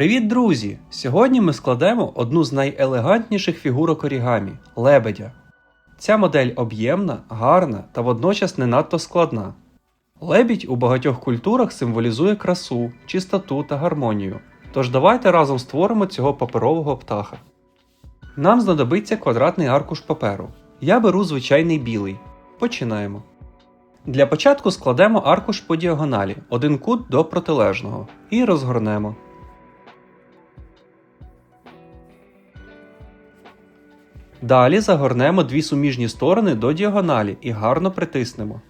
Привіт, друзі! Сьогодні ми складемо одну з найелегантніших фігурок орігамі лебедя. Ця модель об'ємна, гарна та водночас не надто складна. Лебідь у багатьох культурах символізує красу, чистоту та гармонію. Тож давайте разом створимо цього паперового птаха. Нам знадобиться квадратний аркуш паперу. Я беру звичайний білий. Починаємо. Для початку складемо аркуш по діагоналі, один кут до протилежного, і розгорнемо. Далі загорнемо дві суміжні сторони до діагоналі і гарно притиснемо.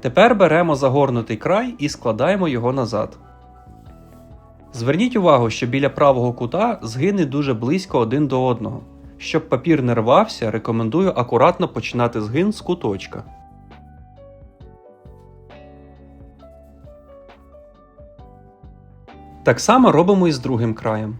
Тепер беремо загорнутий край і складаємо його назад. Зверніть увагу, що біля правого кута згини дуже близько один до одного. Щоб папір не рвався, рекомендую акуратно починати згин з куточка. Так само робимо і з другим краєм.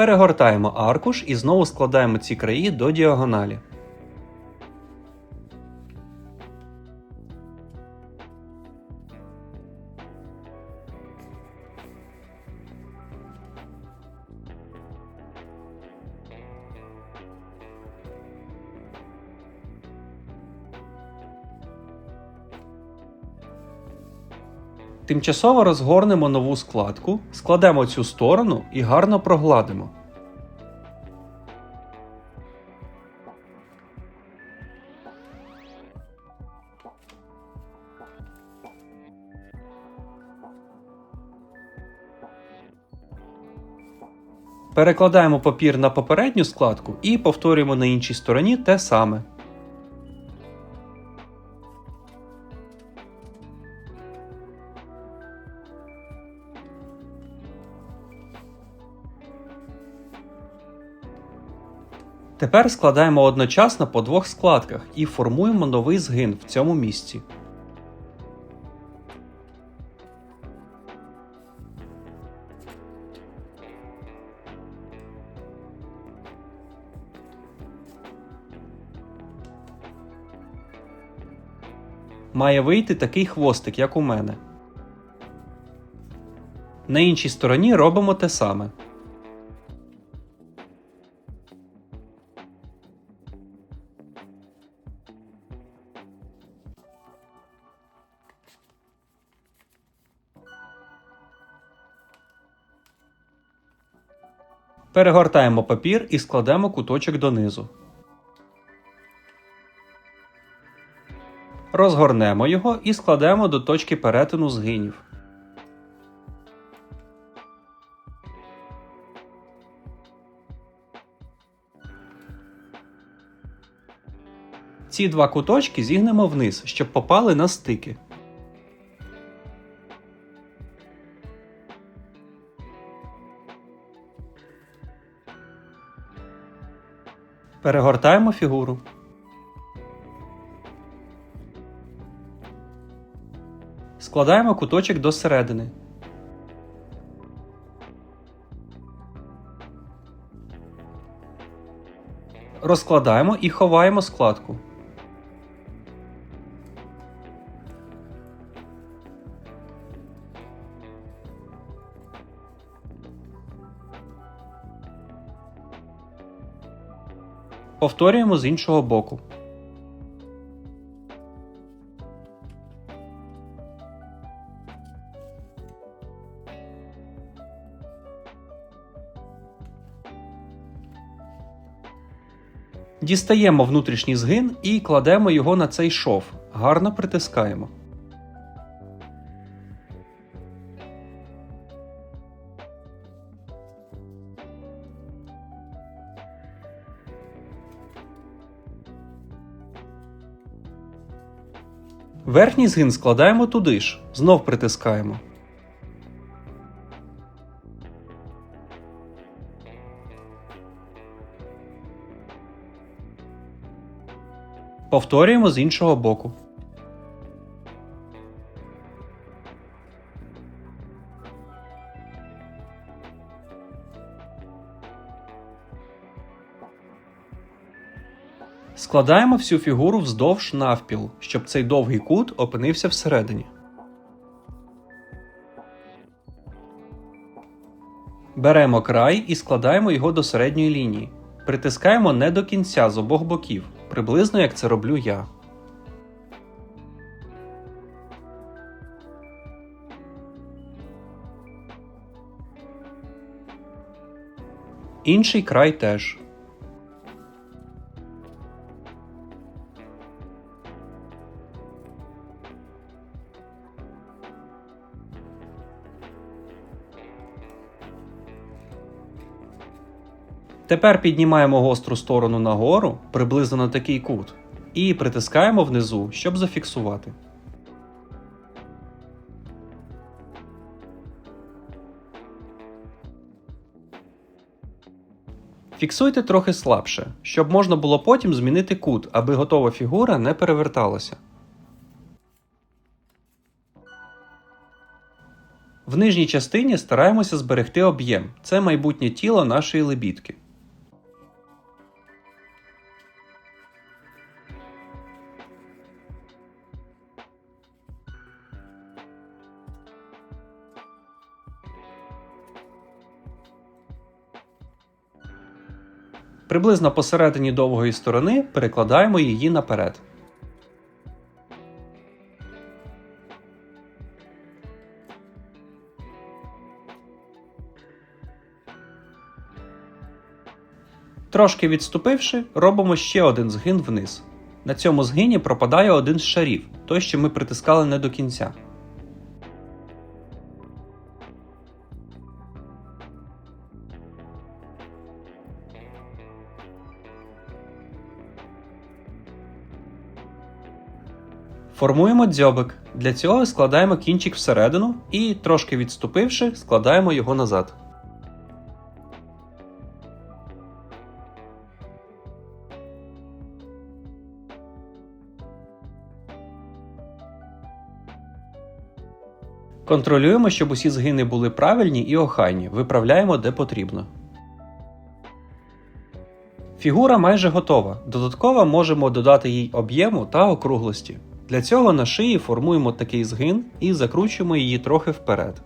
Перегортаємо аркуш і знову складаємо ці краї до діагоналі. Тимчасово розгорнемо нову складку, складемо цю сторону і гарно прогладимо. Перекладаємо папір на попередню складку і повторюємо на іншій стороні те саме. Тепер складаємо одночасно по двох складках і формуємо новий згин в цьому місці. Має вийти такий хвостик, як у мене. На іншій стороні робимо те саме. Перегортаємо папір і складемо куточок донизу. Розгорнемо його і складемо до точки перетину згинів. Ці два куточки зігнемо вниз, щоб попали на стики. Перегортаємо фігуру. Складаємо куточок до середини. Розкладаємо і ховаємо складку. Повторюємо з іншого боку. Дістаємо внутрішній згин і кладемо його на цей шов. Гарно притискаємо. Верхній згин складаємо туди ж, знов притискаємо. Повторюємо з іншого боку. Складаємо всю фігуру вздовж навпіл, щоб цей довгий кут опинився всередині. Беремо край і складаємо його до середньої лінії. Притискаємо не до кінця з обох боків, приблизно як це роблю я. Інший край теж. Тепер піднімаємо гостру сторону нагору, приблизно на такий кут, і притискаємо внизу, щоб зафіксувати. Фіксуйте трохи слабше, щоб можна було потім змінити кут, аби готова фігура не переверталася. В нижній частині стараємося зберегти об'єм це майбутнє тіло нашої лебідки. Приблизно посередині довгої сторони перекладаємо її наперед. Трошки відступивши, робимо ще один згин вниз. На цьому згині пропадає один з шарів, той, що ми притискали не до кінця. Формуємо дзьобик. Для цього складаємо кінчик всередину і, трошки відступивши, складаємо його назад. Контролюємо, щоб усі згини були правильні і охайні. Виправляємо де потрібно. Фігура майже готова. Додатково можемо додати їй об'єму та округлості. Для цього на шиї формуємо такий згин і закручуємо її трохи вперед.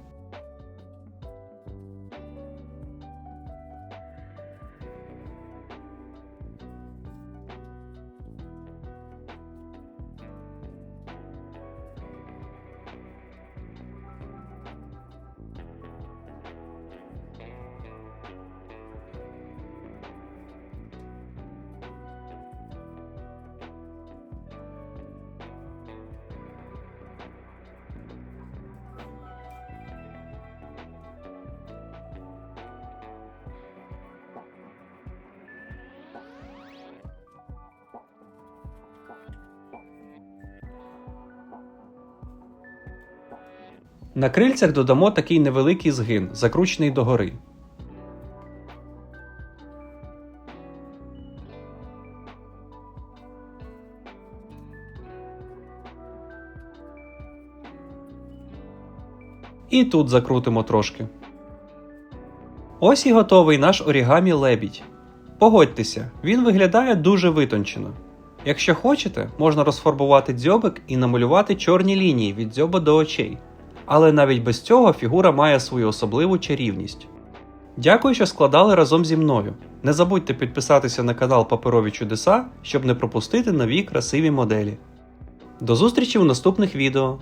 На крильцях додамо такий невеликий згин, закручений догори. І тут закрутимо трошки. Ось і готовий наш орігамі лебідь. Погодьтеся, він виглядає дуже витончено. Якщо хочете, можна розфарбувати дзьобик і намалювати чорні лінії від дзьоба до очей. Але навіть без цього фігура має свою особливу чарівність. Дякую, що складали разом зі мною. Не забудьте підписатися на канал Паперові Чудеса, щоб не пропустити нові красиві моделі. До зустрічі в наступних відео!